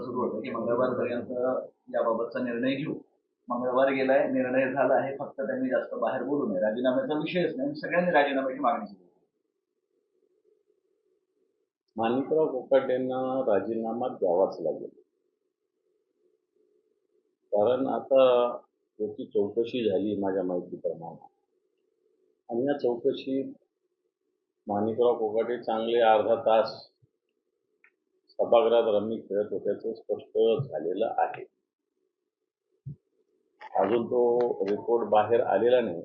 सुरू होतं की मंगळवारपर्यंत याबाबतचा निर्णय घेऊ. मंगळवार गेलाय निर्णय झाला आहे फक्त त्यांनी जास्त बाहेर बोलू नये. राजीनाम्याचा विषयच नाही सगळ्यांनी राजीनाम्याची मागणी केली. माणिकराव कोकाटेंना राजीनामा द्यावाच लागेल. कारण आता याची चौकशी झाली माझ्या माहितीप्रमाणे. आणि या चौकशीत माणिकराव कोकाटे चांगले अर्धा तास सभागृहात रमी खेळत होत्याचं स्पष्ट झालेलं आहे. अजून तो रिपोर्ट बाहेर आलेला नाही.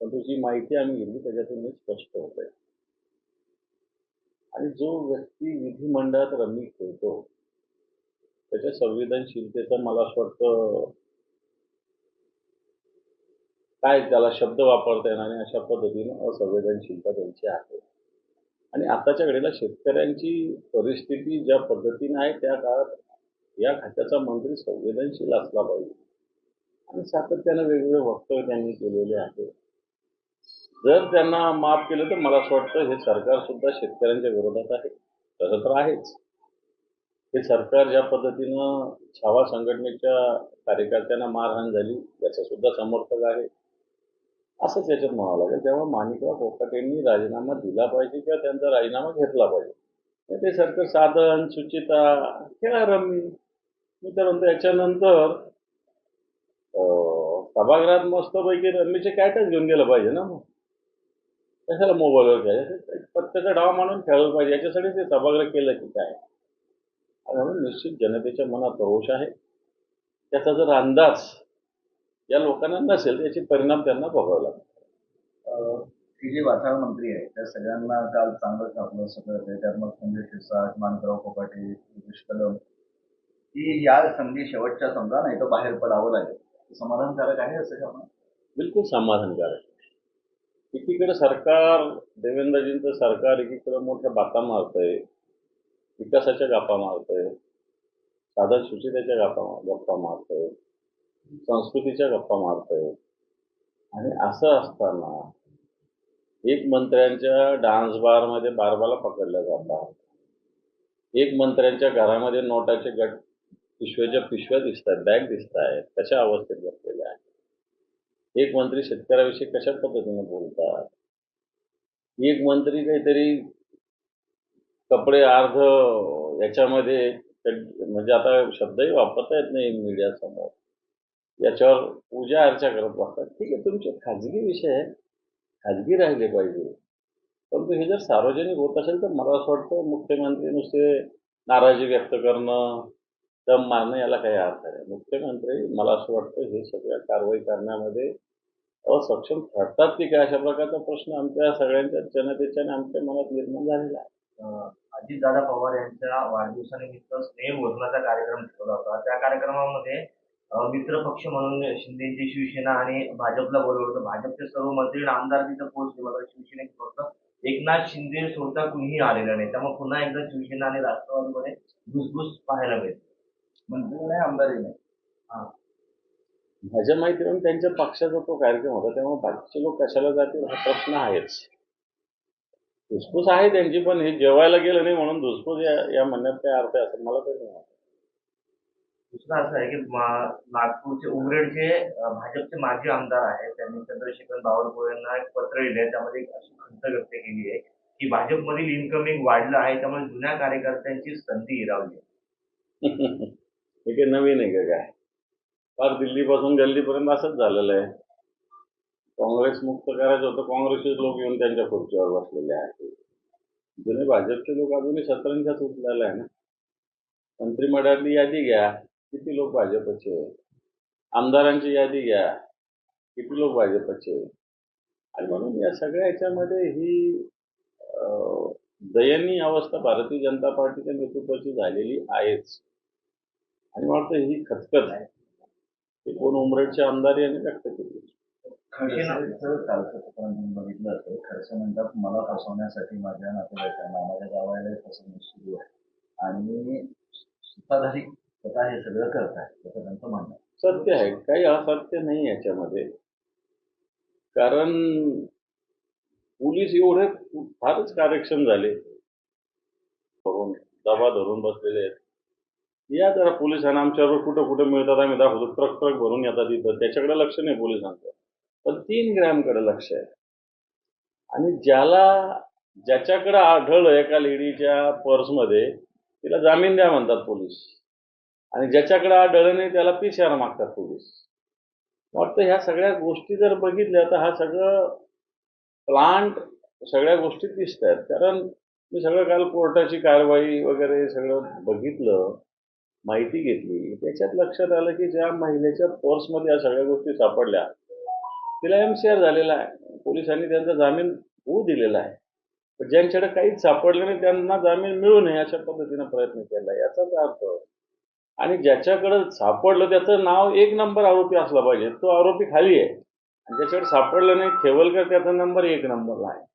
पण तुझी माहिती आम्ही घेतली त्याच्यातून स्पष्ट होत आहे. आणि जो व्यक्ती विधिमंडळात रमी खेळतो त्याच्या संवेदनशीलतेचं मला असं वाटतं काय त्याला शब्द वापरता येणार आणि अशा पद्धतीनं असंवेदनशीलता त्यांची आहे. आणि आताच्या घडीला शेतकऱ्यांची परिस्थिती ज्या पद्धतीने आहे त्या काळात या खात्याचा मंत्री संवेदनशील असला पाहिजे. आणि सातत्यानं वेगवेगळे वक्तव्य त्यांनी केलेले आहे जर त्यांना माफ केलं तर मला असं वाटतं हे सरकार सुद्धा शेतकऱ्यांच्या विरोधात आहे तसं तर आहेच. हे सरकार ज्या पद्धतीनं छावा संघटनेच्या कार्यकर्त्यांना मारहाण झाली याचा सुद्धा समर्थक आहे. असंच याच्यात म्हणावं लागेल. तेव्हा माणिकराव कोकाटेंनी राजीनामा दिला पाहिजे किंवा त्यांचा राजीनामा घेतला पाहिजे. ते सरकार साधन सुचिता खेळा रम्मी मी तर म्हणतो याच्यानंतर अं, सभागृहात मस्तपैकी रम्मीचे कॅटच घेऊन गेलं पाहिजे ना मग. कशाला मोबाईलवर खेळायचं? पत्त्याचा डाव मानून खेळलं पाहिजे. याच्यासाठी ते सभागृह केलं की काय? आणि म्हणून निश्चित जनतेच्या मनात रोष आहे. त्याचा जर अंदाज या लोकांना नसेल याचे परिणाम त्यांना भोगावे लागतात हे जे वातावरण मंत्री आहे त्या सगळ्यांना काल चांगलं आपलं सगळं त्यात मग संजय शिरसाट मानकराव कोकाटे योगेश कदम की या संधी शेवटच्या समजा नाही तर बाहेर पडावं लागेल. समाधानकारक आहे असं का म्हणा? बिलकुल समाधानकारक एकीकडे सरकार देवेंद्रजींचं सरकार एकीकडे मोठ्या बाता मारतंय विकासाच्या गप्पा मारतंय साधन सुचितेच्या गप्पा गप्पा मारतंय. संस्कृतीच्या गप्पा मारतोय. आणि असं असताना एक मंत्र्यांच्या डान्स बारमध्ये बारबाला पकडल्या जातात. एक मंत्र्यांच्या घरामध्ये नोटाचे गट पिशव्याच्या पिशव्या दिसत आहेत बॅग दिसत आहेत कशा अवस्थेत बसलेल्या आहेत. एक मंत्री शेतकऱ्याविषयी कशा पद्धतीने बोलतात? एक मंत्री काहीतरी कपडे अर्ध याच्यामध्ये म्हणजे आता शब्दही वापरता येत नाही मीडिया समोर याच्यावर पूजा अर्चा करत बसतात. ठीक आहे तुमचे खाजगी विषय आहे खाजगी राहिले पाहिजे. परंतु हे जर सार्वजनिक होत असेल तर मला असं वाटतं मुख्यमंत्री नुसते नाराजी व्यक्त करणं दम मारणं याला काही अर्थ नाही. मुख्यमंत्री मला असं वाटतं हे सगळ्या कारवाई करण्यामध्ये असक्षम ठरतात की काय अशा प्रकारचा प्रश्न आमच्या सगळ्यांच्या जनतेच्या आणि आमच्या मनात निर्माण झालेला आहे. अजितदादा पवार यांच्या वाढदिवसानिमित्त स्नेह भोजनाचा कार्यक्रम ठेवला होता. त्या कार्यक्रमामध्ये मित्र पक्ष म्हणून शिंदेची शिवसेना आणि भाजपला बोलवलं होतं. भाजपचे सर्व मंत्री आणि आमदार तिथं पोहोचले मात्र शिवसेनेत फक्त एकनाथ शिंदे सोडता कुणीही आलेलं नाही. त्यामुळे पुन्हा एकदा शिवसेना आणि राष्ट्रवादीमध्ये घुसघुस पाहायला मिळते. मंत्री नाही. आमदारही नाही माझ्या माहितीवरून त्यांच्या पक्षाचा तो कार्यक्रम होता. त्यामुळे बाकीचे लोक कशाला जातील हा प्रश्न आहेच. धुसफूस आहे त्यांची पण हे जेवायला गेलं नाही म्हणून धुसफूस या या म्हणण्यात काय अर्थ आहे असं मला तरी नाही दुसरं असं आहे की नागपूरचे उमरेडचे भाजपचे माजी आमदार आहेत. त्यांनी चंद्रशेखर बावनकुळे यांना एक पत्र लिहिले त्यामध्ये एक अशी खंत व्यक्त केली आहे की भाजपमधील इन्कमिंग वाढलं आहे. त्यामुळे जुन्या कार्यकर्त्यांची संधी हिरावली हे काही नवीन आहे काय? फार दिल्लीपासून गल्लीपर्यंत असंच झालेलं आहे. काँग्रेस मुक्त करायचं होतं काँग्रेसचे लोक येऊन त्यांच्या खुर्चीवर बसलेले आहेत. जुने भाजपचे लोक अजूनही सतरंजाच उठलेले आहे ना. मंत्रिमंडळातली यादी घ्या. किती लोक भाजपचे आमदारांची यादी घ्या. किती लोक भाजपचे आणि म्हणून या सगळ्या याच्यामध्ये ही दयनीय अवस्था भारतीय जनता पार्टीच्या नेतृत्वाची झालेली आहेच. आणि मला वाटतं ही खचखच आहे. ते कोण उमरेडचे आमदार यांनी व्यक्त केली. बघितलं तर खडसे म्हणतात मला फसवण्यासाठी माझ्या नातेवाईकांना माझ्या गावाला फसवणूक सुरू आहे. आणि सत्ताधारी स्वतः हे सगळं करत आहे असं त्यांचं म्हणणं सत्य आहे. काही असत्य नाही याच्यामध्ये. कारण पोलीस एवढे फारच कार्यक्षम झाले. धरून दबा धरून बसलेले आहेत. या जरा पोलिसांना आमच्याबरोबर कुठं कुठं मिळतात आम्ही दाखवतो. ट्रक ट्रक भरून येतात तिथं त्याच्याकडे लक्ष नाही पोलिसांचं. पण तीन ग्रॅमकडे लक्ष आहे. आणि ज्याला ज्याच्याकडे आढळलं एका लेडीच्या पर्समध्ये तिला जामीन द्या म्हणतात पोलीस. आणि ज्याच्याकडे आढळलं नाही त्याला पी सी आर मागतात पोलीस. वाटतं ह्या सगळ्या गोष्टी जर बघितल्या तर हा सगळं प्लांट सगळ्या गोष्टी दिसत आहेत. कारण मी सगळं काल कोर्टाची कारवाई वगैरे सगळं बघितलं माहिती घेतली. त्याच्यात लक्षात आलं की ज्या महिलेच्या पर्समध्ये या सगळ्या गोष्टी सापडल्या तिला एम सी आर झालेला आहे. पोलिसांनी त्यांचा जामीन होऊ दिलेला आहे. पण ज्यांच्याकडे काहीच सापडलं नाही त्यांना जामीन मिळू नये अशा पद्धतीने प्रयत्न केला. याचाच अर्थ आणि ज्याच्याकडे सापडलं त्याचं नाव एक नंबर आरोपी असला पाहिजे. तो आरोपी खाली आहे. आणि ज्याच्याकडे सापडलं नाही खेवलकर त्याचा नंबर एक नंबरला आहे.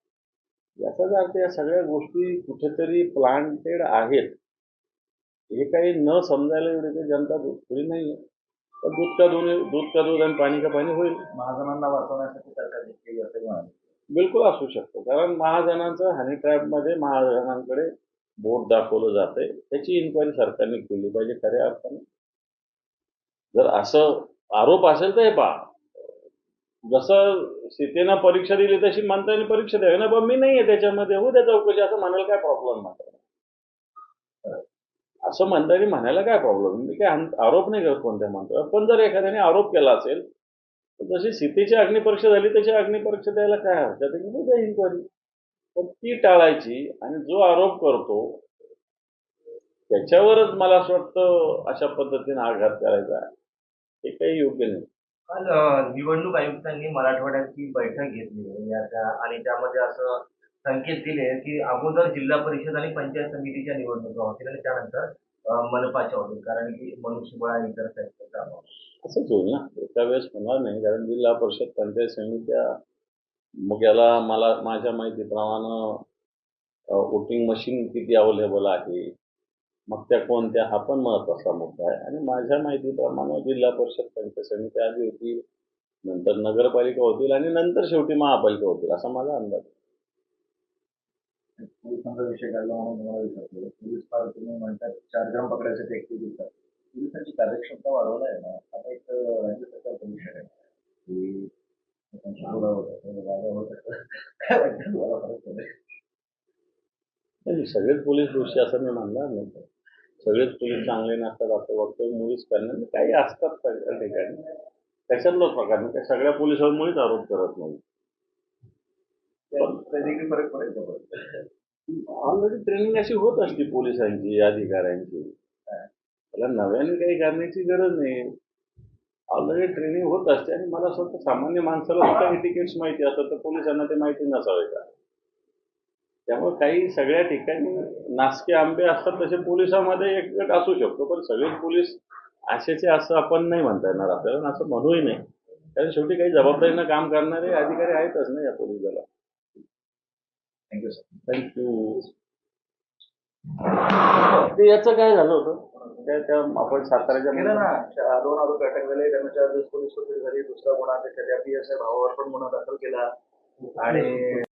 याचाच अर्थ या सगळ्या गोष्टी कुठेतरी प्लांटेड आहेत. हे काही न समजायला एवढी काही जनता थोडी नाही आहे तर दूध का दूध दूध का दूध आणि पाणी का पाणी होईल. महाजनांना वाचवण्यासाठी सरकारने बिलकुल असू शकतो. कारण महाजनांचं हनी ट्रॅपमध्ये महाजनांकडे बोट दाखवलं जातंय त्याची इन्क्वायरी सरकारने केली पाहिजे खऱ्या अर्थाने. जर असं आरोप असेल तर हे पहा. जसं सीतेनं परीक्षा दिली तशी मंत्र्यांनी परीक्षा द्यावी. ना पण मी नाही आहे त्याच्यामध्ये. हो त्या चौकशी. असं म्हणायला काय प्रॉब्लेम मात्र असं मंत्र्यांनी म्हणायला काय प्रॉब्लेम मी काय आरोप नाही करत कोणत्या मंत्र्यावर. पण जर एखाद्याने आरोप केला असेल तर जशी सीतेची अग्निपरीक्षा झाली तशी अग्निपरीक्षा द्यायला काय हरकत आहे? की इन्क्वायरी पण ती टाळायची आणि जो आरोप करतो त्याच्यावरच मला असं वाटतं अशा पद्धतीने आघात करायचा हे काही योग्य नाही. काल निवडणूक आयुक्तांनी मराठवाड्याची बैठक घेतली आणि त्यामध्ये असं संकेत दिले की अगोदर जिल्हा परिषद आणि पंचायत समितीच्या निवडणुका होतील आणि त्यानंतर मनपाच्या होतील. कारण की मनुष्यबळ आणि इतर असंच होईल ना. एका वेळेस होणार नाही. कारण जिल्हा परिषद पंचायत समित्या मग याला मला माझ्या माहितीप्रमाणे वोटिंग मशीन किती अवेलेबल आहे? मग त्या कोणत्या? हा पण महत्त्वाचा मुद्दा आहे. आणि माझ्या माहितीप्रमाणे जिल्हा परिषद पंचायत समित्या आधी होतील नंतर नगरपालिका होतील आणि नंतर शेवटी महापालिका होतील असा माझा अंदाज आहे. पोलिसांचा विषय काढला म्हणून तुम्हाला विचारतो. पोलीस फार तुम्ही म्हणतात चार ग्राम पकडायसाठी ऍक्टिव्ह दिसतात पोलिसांची कार्यक्षमता वाढवला आहे ना आता एक राज्य सरकारचा विषय आहे. की म्हणजे सगळेच पोलीस दोषी असं मी म्हणणार नाही. सगळेच पोलीस चांगले नसतात असं वक्तव्य मुळीच करणार काही असतात सगळ्या ठिकाणी. त्याच्यातलाच प्रकार नाही. त्या सगळ्या पोलिसांवर मुळीच आरोप करत नाही. फरक ऑलरेडी ट्रेनिंग अशी होत असते पोलिसांची अधिकाऱ्यांची. त्याला नव्याने काही करण्याची गरज नाही. ऑलरेडी ट्रेनिंग होत असते आणि मला असं वाटतं सामान्य माणसाला सुद्धा तिकीट्स माहिती असतात तर पोलिसांना ते माहिती नसावे का? त्यामुळे काही सगळ्या ठिकाणी नासके आंबे असतात तसे पोलिसांमध्ये एक गट असू शकतो पण सगळेच पोलीस असेचे असं आपण नाही म्हणता येणार आपल्याला असं म्हणूही नाही. कारण शेवटी काही जबाबदारीनं काम करणारे अधिकारी आहेतच ना या पोलीस दलात थँक्यू सर थँक्यू ते याचं काय झालं होतं? त्या त्या आपण साताऱ्याच्या केलं ना. चा- दोन आरोपी अटक झाले. त्यांना चार दिवस पोलीस कोठडी झाली दुसरा गुन्हा त्याच्या त्या पी एस आय भावावर पण गुन्हा दाखल केला. आणि